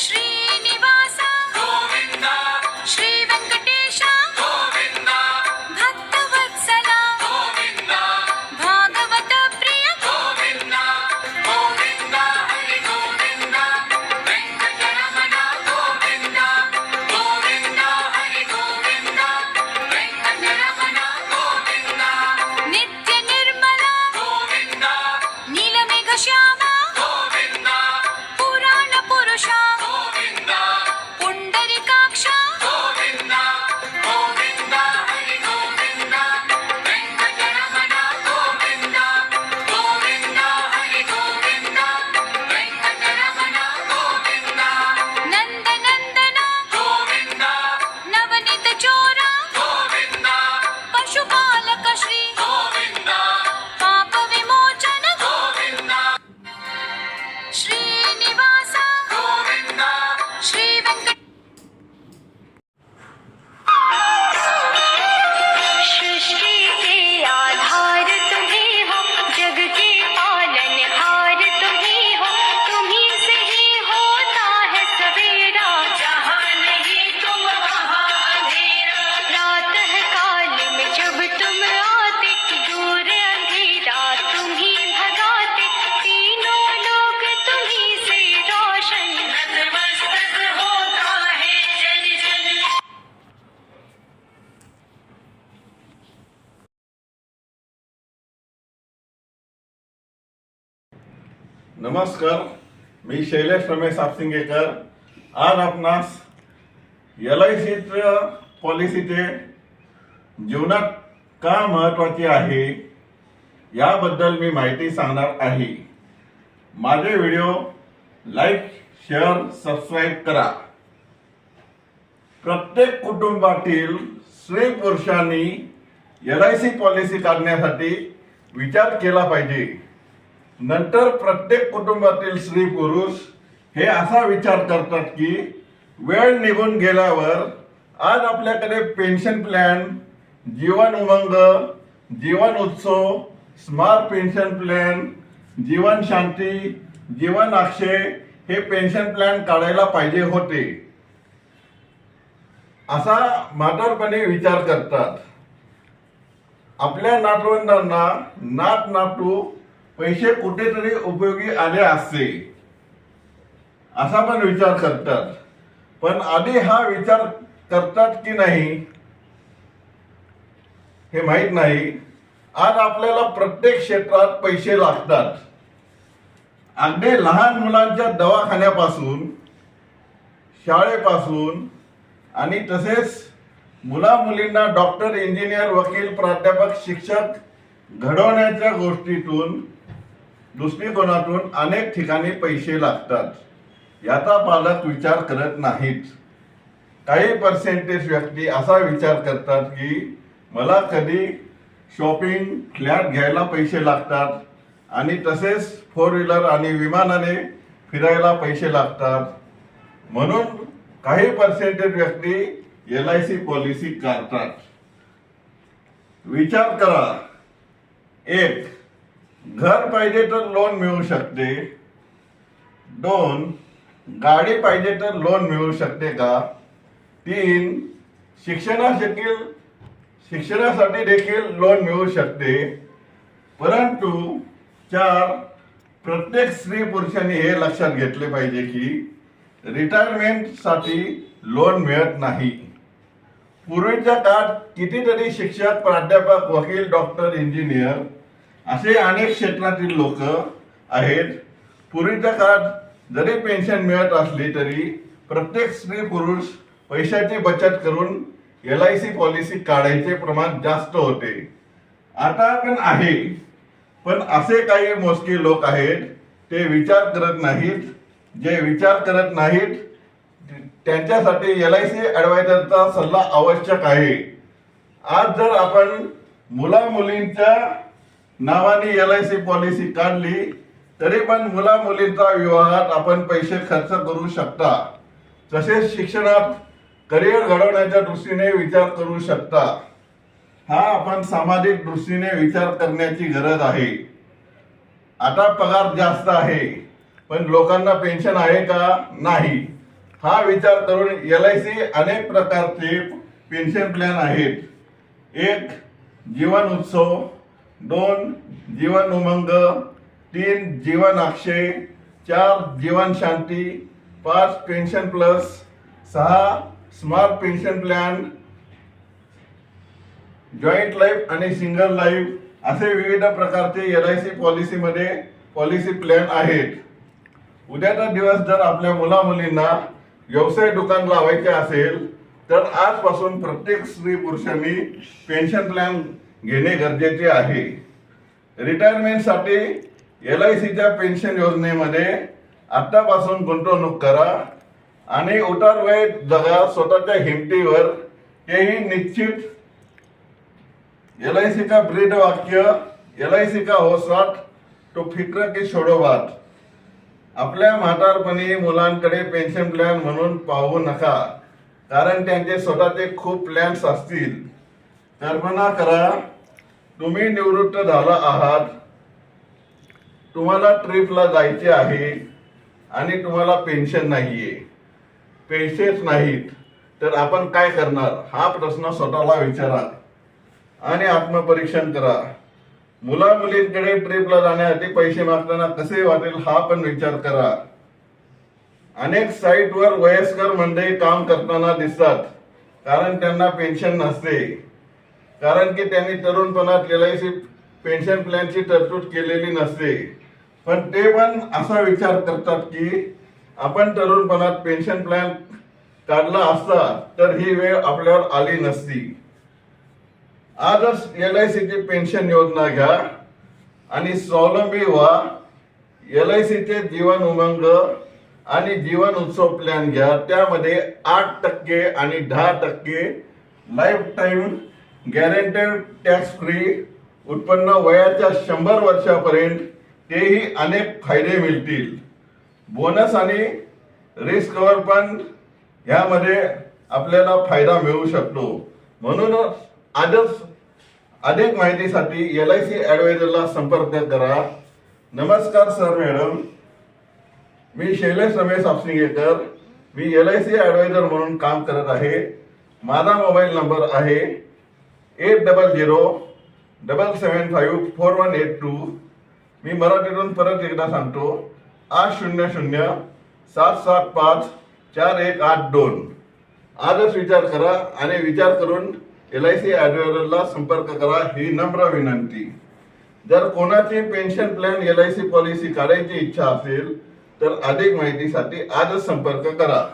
श्री श्रीनिवास गोविन्द नमस्कार मी शैलेश रमेश आपसिंगेकर आज आपणास एल आय सीच्या पॉलिसीचे जीवनात का महत्वाची आहे याबद्दल मी माहिती सांगणार आहे. माझे व्हिडिओ लाईक शेअर सबस्क्राईब करा. प्रत्येक कुटुंबातील स्त्री पुरुषांनी एल आय सी पॉलिसी काढण्यासाठी विचार केला पाहिजे. नंतर प्रत्येक कुटुंबातील स्त्री पुरुष हे असा विचार करतात की वेळ निघून गेल्यावर आज आपल्याकडे pension plan Jeevan Umang Jeevan Utsav smart pension plan Jeevan Shanti Jeevan Akshay हे पेन्शन प्लॅन काढायला पाहिजे होते. असा म्हातारपणे विचार करतात. आपल्या नातवंडांना नात नातू पैसे कुठेतरी उपयोगी आले असते. असा पण विचार करतात. पण आधी हा विचार करतात की नाही हे माहीत नाही. आज आपल्याला प्रत्येक क्षेत्रात पैसे लागतात. अगदी लहान मुलांच्या दवाखान्यापासून शाळेपासून आणि तसेच मुला मुलींना डॉक्टर इंजिनियर वकील प्राध्यापक शिक्षक घडवण्याच्या गोष्टीतून दृष्टिकोनातून अनेक ठिकाणी पैसे लागतात. याचा पालक विचार करत नाहीत. काही पर्सेंटेज व्यक्ती असा विचार करतात की मला कधी शॉपिंग फ्लॅट घ्यायला पैसे लागतात आणि तसेच फोर व्हीलर आणि विमानाने फिरायला पैसे लागतात. म्हणून काही पर्सेंटेज व्यक्ती एल आय सी पॉलिसी काढतात. विचार करा. एक घर पाहिजे तर लोन मिळू शकते. दोन गाडी पाहिजे तर लोन मिळू शकते का? तीन शिक्षणासाठी शिक्षणासाठी देखील लोन मिळू शकते. परंतु चार प्रत्येक स्त्री पुरुषांनी हे लक्षात घेतले पाहिजे की रिटायरमेंटसाठी लोन मिळत नाही. पूर्वीच्या काळात कितीतरी शिक्षक प्राध्यापक वकील डॉक्टर इंजिनियर असे अनेक क्षेत्रातील लोक आहेत. पूर्वीच्या काळात जरी पेन्शन मिळत असली तरी प्रत्येक स्त्री पुरुष पैशाची बचत करून एल आय सी पॉलिसी काढायचे प्रमाण जास्त होते. आता पण आहे. पण असे काही मोजके लोक आहेत ते विचार करत नाहीत. जे विचार करत नाहीत त्यांच्यासाठी एल आय सी ॲडवायझरचा सल्ला आवश्यक आहे. आज जर आपण मुला मुलींच्या नावाने एल आय सी पॉलिसी काढली तरी पण मुला मुलींचा विवाहात आपण पैसे खर्च करू शकता. तसेच शिक्षणात करिअर घडवण्याच्या दृष्टीने विचार करू शकता. हा आपण सामाजिक दृष्टीने विचार करण्याची गरज आहे. आता पगार जास्त आहे पण लोकांना पेन्शन आहे का? नाही. हा विचार करून एल आय सी अनेक प्रकारचे पेन्शन प्लॅन आहेत. एक जीवन उत्सव दोन जीवन उमंग तीन जीवन अक्षय चार जीवन शांती पाच पेन्शन प्लस सहा smart pension plan joint life आणि सिंगल लाईफ असे विविध प्रकारचे एल आय सी पॉलिसीमध्ये पॉलिसी प्लॅन आहेत. उद्याचा दिवस जर आपल्या मुला मुलींना व्यवसाय दुकान लावायचे असेल तर आजपासून प्रत्येक स्त्री पुरुषांनी पेन्शन प्लॅन घेणे गरजेचे आहे. रिटायरमेंटसाठी एल आय सीच्या पेन्शन योजनेमध्ये आत्तापासून गुंतवणूक करा आणि उतार वय जगा स्वतःच्या हिमतीवर. तेही निश्चित. एल आय सी का ब्रीद वाक्य एल आय सी का होसाट तो फिक्र की छोडो आपल्या म्हातारपणी मुलांकडे पेन्शन प्लॅन म्हणून पाहू नका कारण त्यांचे स्वतःचे खूप प्लॅन्स असतील. कल्पना करा. तुम्ही निवृत्त झाला आहात. तुम्हाला ट्रिपला जायचे आहे आणि तुम्हाला पेन्शन नाहीये. पैसेच नाहीत. तर आपण काय करणार? हा प्रश्न स्वतःला विचारा आणि आत्मपरीक्षण करा. मुला मुलींकडे ट्रिपला जाण्यासाठी पैसे मागताना कसे वाटेल हा पण विचार करा. अनेक साईटवर वयस्कर मंडळी काम करताना दिसतात कारण त्यांना पेन्शन नसते. कारण की त्यांनी तरुणपणात एल आय सी पेन्शन प्लॅनची तरतूद केलेली नसते. पण ते पण असा विचार करतात की आपण तरुणपणात पेन्शन प्लॅन काढला असता तर ही वेळ आपल्यावर आली नसती. आजच एल आय सीची पेन्शन योजना घ्या आणि स्वावलंबी व्हा. एल आय सीचे जीवन उमंग आणि जीवन उत्सव प्लॅन घ्या. त्यामध्ये आठ टक्के आणि दहा टक्के life time guaranteed tax free उत्पन्न वयाच्या शंभर वर्षापर्यंत तेही अनेक फायदे मिळतील. बोनस आणि रिस्क कव्हर पण ह्यामध्ये आपल्याला फायदा मिळू शकतो. म्हणूनच आजच अधिक माहितीसाठी एल आय सी ॲडवायझरला संपर्क करा. नमस्कार सर मॅडम मी शैलेश रमेश आपसिंगेकर. मी एल आय सी ॲडवायझर म्हणून काम करत आहे. माझा मोबाईल नंबर आहे eight double zero double seven five four one eight two मी मराठीतून परत एकदा सांगतो आठ शून्य शून्य सात सात पाच चार एक आठ दोन. आजच विचार करा आणि विचार करून एल आय सी ॲडवायझरला संपर्क करा ही नम्र विनंती. जर कोणाची pension plan L I C policy काढायची इच्छा असेल तर अधिक माहितीसाठी आजच संपर्क करा.